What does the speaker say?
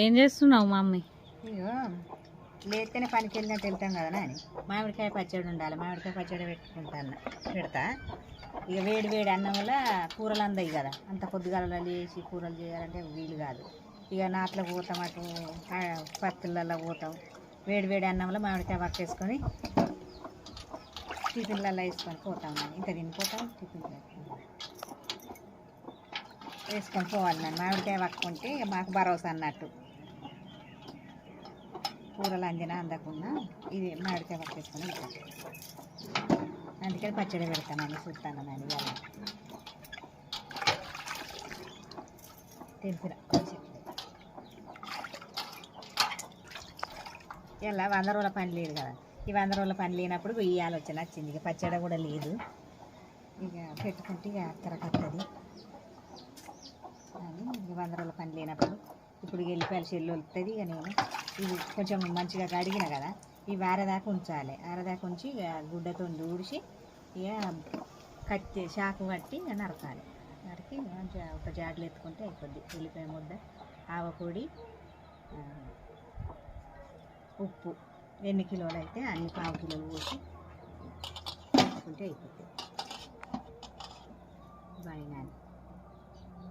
ఏం చేస్తున్నావు మమ్మీ? ఇగో లేస్తేనే పనికి వెళ్ళినట్టు వెళ్తాం కదా అని మామిడికాయ పచ్చడి ఉండాలి మామిడికాయ పచ్చడి పెట్టుకుంటాను పెడతా. ఇక వేడి వేడి అన్నం వల్ల కూరలు అందాయి కదా. అంత పొద్దుగాల లేచి కూరలు చేయాలంటే వీలు కాదు. ఇక నాట్లో పోతాం అటు పత్తులలో పోతాం. వేడి వేడి అన్నం వల్ల మామిడికాయ పట్టేసుకొని టిఫిన్లలో వేసుకొని పోతాం ఇంత తినిపోతాం టిఫిన్ వేసుకొని పోవాలి నన్ను. మామిడికాయ పట్టుకుంటే ఇక మాకు భరోసా అన్నట్టు. కూరలు అందినా అందకుండా ఇది మామిడికాయ పక్కేసుకొని ఉంటాను అందుకని పచ్చడి పెడతానని చూస్తాను నేను ఇవాళ. తెలిసిన ఇలా వంద రోజుల పని లేదు కదా. ఈ వంద రోజుల పని లేనప్పుడు ఈ ఆలోచన వచ్చింది. ఇక పచ్చడి కూడా లేదు. ఇక పెట్టుకుంటే ఇక కరకత్తది వస్తుంది వంద రోజుల పని లేనప్పుడు ఇప్పుడు వెళ్ళిపోయాలి చెల్లు వస్తుంది ఇక నేను. ఇవి కొంచెం మంచిగా కడిగిన కదా ఇవి వారదాకా ఉంచాలి. వారదాకా ఉంచి ఇక గుడ్డతో ఊడిచి ఇక కట్టి చాకు కట్టి ఇక నరకాలి. నరికి మంచిగా ఒక జాడలు ఎత్తుకుంటే అయిపోద్ది. ఉల్లిపాయ ముద్ద ఆవపొడి ఉప్పు. ఎన్ని కిలోలు అయితే అన్ని పావు కిలోలు పోసి వేసుకుంటే అయిపోతుంది